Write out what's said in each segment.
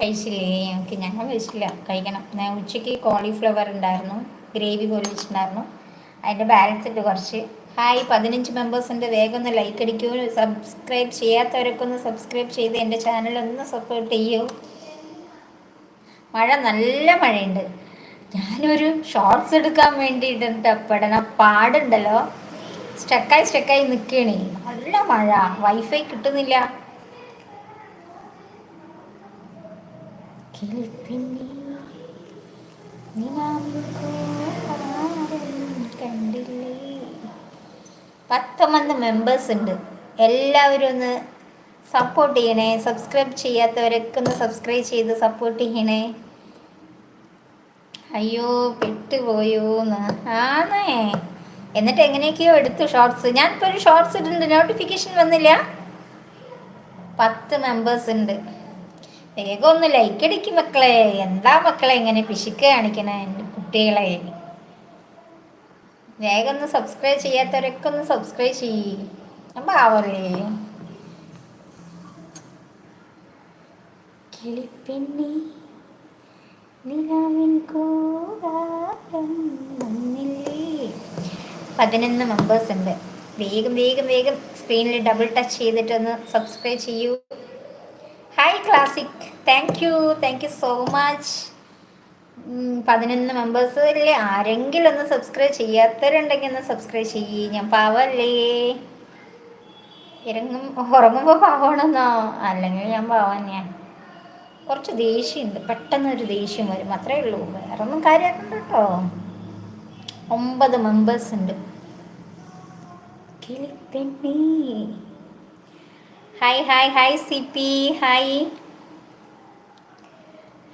കഴിച്ചില്ലേ? ഓക്കെ ഞങ്ങൾ കഴിച്ചില്ല. കഴിക്കണം. ഞാൻ ഉച്ചയ്ക്ക് കോളിഫ്ലവർ ഉണ്ടായിരുന്നു. ഗ്രേവി പോലെ വെച്ചിട്ടുണ്ടായിരുന്നു. അതിന്റെ ബാലൻസ് ഉണ്ട് കുറച്ച്. ഹായ് പതിനഞ്ച് മെമ്പേഴ്സിന്റെ വേഗം ഒന്ന് ലൈക്ക് അടിക്കൂ. സബ്സ്ക്രൈബ് ചെയ്യാത്തവരൊക്കെ ഒന്ന് സബ്സ്ക്രൈബ് ചെയ്ത് എന്റെ ചാനൽ ഒന്ന് സപ്പോർട്ട് ചെയ്യൂ. മഴ നല്ല മഴയുണ്ട്. ഞാനൊരു ഷോർട്സ് എടുക്കാൻ വേണ്ടിയിട്ട് പെടണ പാടുണ്ടല്ലോ. സ്റ്റക്കായി സ്റ്റക്കായി നിൽക്കണേ നല്ല മഴ. വൈഫൈ കിട്ടുന്നില്ല. കിളിപ്പിന്നി കണ്ടില്ലേ പത്തൊമ്പത് മെമ്പേഴ്സ് ഉണ്ട്. എല്ലാവരും ഒന്ന് സപ്പോർട്ട് ചെയ്യണേ. സബ്സ്ക്രൈബ് ചെയ്യാത്തവരൊക്കെ ഒന്ന് സബ്സ്ക്രൈബ് ചെയ്ത് സപ്പോർട്ട് ചെയ്യണേ. അയ്യോ പെട്ടുപോയോന്ന് ആണേ എന്നിട്ട് എങ്ങനെയൊക്കെയോ എടുത്തു ഷോർട്സ് ഞാനിപ്പോൾ ഒരു ഷോർട്സ് ഇട്ടിട്ടുണ്ട്. നോട്ടിഫിക്കേഷൻ വന്നില്ല. പത്ത് മെമ്പേഴ്സ് ഉണ്ട്. വേഗം ഒന്ന് ലൈക്ക് അടിക്കും മക്കളെ. എന്താ മക്കളെ ഇങ്ങനെ പിശുക്ക് കാണിക്കണേ? എന്റെ കുട്ടികളെ. വേഗം ഒന്ന് സബ്സ്ക്രൈബ് ചെയ്യാത്തവരൊക്കെ ഒന്ന് സബ്സ്ക്രൈബ് ഞാൻ പാവല്ലേ? കിളിപ്പെണ്ണി നിലാവിൻ കൂടാരം പതിനൊന്ന് മെമ്പേഴ്സ് ഉണ്ട്. വേഗം വേഗം വേഗം സ്ക്രീനിൽ ഡബിൾ ടച്ച് ചെയ്തിട്ടൊന്ന് സബ്സ്ക്രൈബ് ചെയ്യൂ. Hi classic thank you thank you so much പതിനൊന്ന് മെമ്പേഴ്സ് അല്ലേ ആരെങ്കിലും ഒന്ന് സബ്സ്ക്രൈബ് ചെയ്യാത്തവരുണ്ടെങ്കിൽ ഒന്ന് സബ്സ്ക്രൈബ് ചെയ്യേ. ഞാൻ പാവല്ലേ? ഇറങ്ങും ഉറങ്ങുമ്പോൾ പാവണമെന്നോ അല്ലെങ്കിൽ ഞാൻ പാവാൻ ഞാൻ കുറച്ച് ദേഷ്യമുണ്ട്. പെട്ടെന്ന് ഒരു ദേഷ്യം വരും. അത്രേ ഉള്ളൂ. വേറെ ഒന്നും കാര്യമാക്കണ്ട കേട്ടോ. ഒമ്പത് മെമ്പേഴ്സ് ഉണ്ട്. കിളിപ്പെണ്ണി hi hi hi CP hi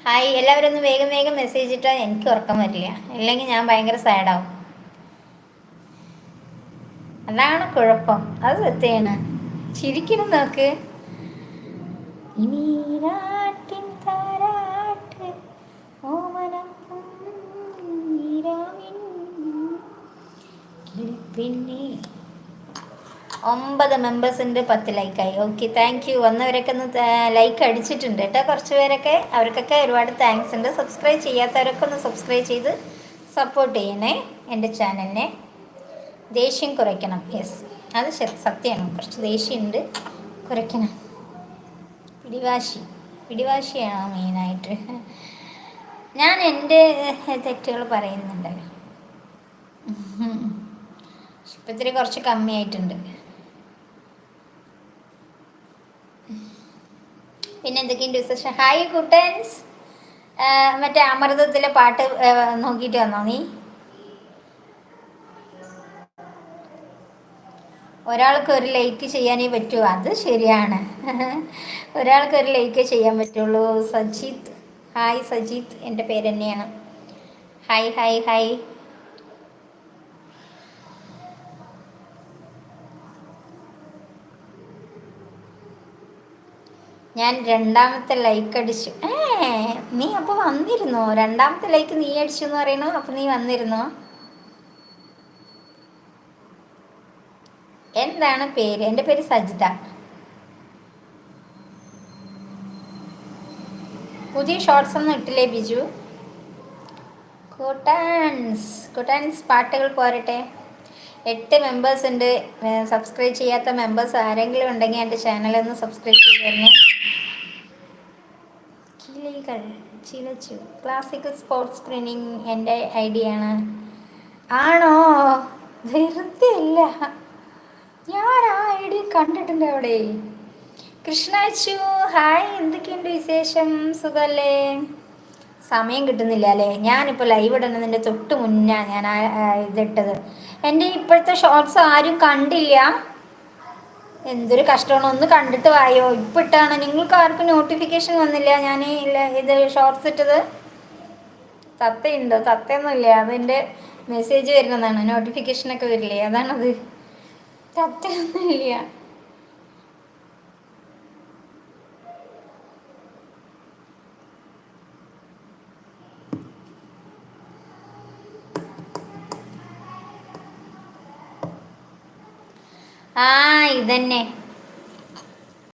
hi എല്ലാവരും ഒന്ന് വേഗം വേഗം മെസ്സേജ് ഇട്ടാൽ എനിക്ക് ഉറക്കം വരില്ല. അല്ലെങ്കിൽ ഞാൻ ഭയങ്കര സാഡാവും അതാണ് കുഴപ്പം. അത് സത്യമാണ് ചിരിക്കണം നോക്ക്. ഇനി കിളിപ്പെണ്ണേ. ഒമ്പത് മെമ്പേഴ്സിന്റെ പത്ത് ലൈക്കായി ഓക്കെ താങ്ക് യു വന്നവരൊക്കെ ഒന്ന് ലൈക്ക് അടിച്ചിട്ടുണ്ട് കേട്ടോ. കുറച്ച് പേരൊക്കെ അവർക്കൊക്കെ ഒരുപാട് താങ്ക്സ് ഉണ്ട്. സബ്സ്ക്രൈബ് ചെയ്യാത്തവരൊക്കെ ഒന്ന് സബ്സ്ക്രൈബ് ചെയ്ത് സപ്പോർട്ട് ചെയ്യണേ എന്റെ ചാനലിനെ ദേഷ്യം കുറയ്ക്കണം. യെസ് അത് സത്യമാണ്. കുറച്ച് ദേഷ്യമുണ്ട്. കുറയ്ക്കണം. പിടിവാശി. പിടിവാശിയാണ് മെയിനായിട്ട് ഞാൻ എന്റെ തെറ്റുകൾ പറയുന്നുണ്ടല്ലോ. ഇപ്പം കുറച്ച് കമ്മിയായിട്ടുണ്ട്. പിന്നെ എന്തൊക്കെയുണ്ട് വിശേഷം? ഹായ് കുട്ടൻസ്. മറ്റേ അമൃതത്തിലെ പാട്ട് നോക്കിയിട്ട് വന്നോ നീ? ഒരാൾക്ക് ഒരു ലൈക്ക് ചെയ്യാനേ പറ്റൂ അത് ശരിയാണ്. ഒരാൾക്ക് ഒരു ലൈക്ക് ചെയ്യാൻ പറ്റുള്ളൂ. സജിത്ത്. ഹായ് സജിത്ത്. എന്റെ പേര് തന്നെയാണ്. ഹായ് ഹായ് ഹായ് ഞാൻ രണ്ടാമത്തെ ലൈക്ക് അടിച്ചു. ഏ നീ അപ്പോൾ വന്നിരുന്നോ? രണ്ടാമത്തെ ലൈക്ക് നീ അടിച്ചു എന്ന് പറയണോ അപ്പോൾ നീ വന്നിരുന്നോ? എന്താണ് പേര്? എന്റെ പേര് സജിത. പുതിയ ഷോർട്സ് ഒന്നും ഇട്ടില്ലേ ബിജു? കൂട്ടാൻസ് കൂട്ടാൻസ് പാട്ടുകൾ പോരട്ടെ. എട്ട് മെമ്പേഴ്സ് ഉണ്ട്. സബ്സ്ക്രൈബ് ചെയ്യാത്ത മെമ്പേഴ്സ് ആരെങ്കിലും ഉണ്ടെങ്കിൽ എന്റെ ചാനലൊന്ന് സബ്സ്ക്രൈബ് ചെയ്തിരുന്നു കിളികൾ ചിലച്ചു ക്ലാസിക്കൽ സ്പോർട്സ് ട്രെയിനിങ് എന്റെ ഐഡിയ ആണ്. വെറുതെ അല്ല. ഞാൻ ആ ഐഡിയ കണ്ടിട്ടുണ്ട് അവിടെ. കൃഷ്ണാച്ചു ഹായ് എന്തൊക്കെയുണ്ട് വിശേഷം? സുഖല്ലേ? സമയം കിട്ടുന്നില്ല അല്ലേ? ഞാനിപ്പോൾ ലൈവ് ഇടുന്നതിന്റെ തൊട്ട് മുന്നേ ഞാൻ ഇതിട്ടത്. എന്റെ ഇപ്പോഴത്തെ ഷോർട്സ് ആരും കണ്ടില്ല. എന്തൊരു കഷ്ടമാണ്. ഒന്ന് കണ്ടിട്ട് വായോ. ഇപ്പം ഇട്ടാണ്. നിങ്ങൾക്ക് ആർക്കും നോട്ടിഫിക്കേഷൻ വന്നില്ല. ഞാൻ ഇല്ല ഇത് ഷോർട്സ് ഇട്ടത്. തത്തയുണ്ടോ? തത്തയൊന്നുമില്ല. അതിന്റെ മെസ്സേജ് വരുന്നതാണ്. നോട്ടിഫിക്കേഷനൊക്കെ വരില്ലേ? അതാണത്. തത്തയൊന്നുമില്ല. ആ ഇതന്നെ.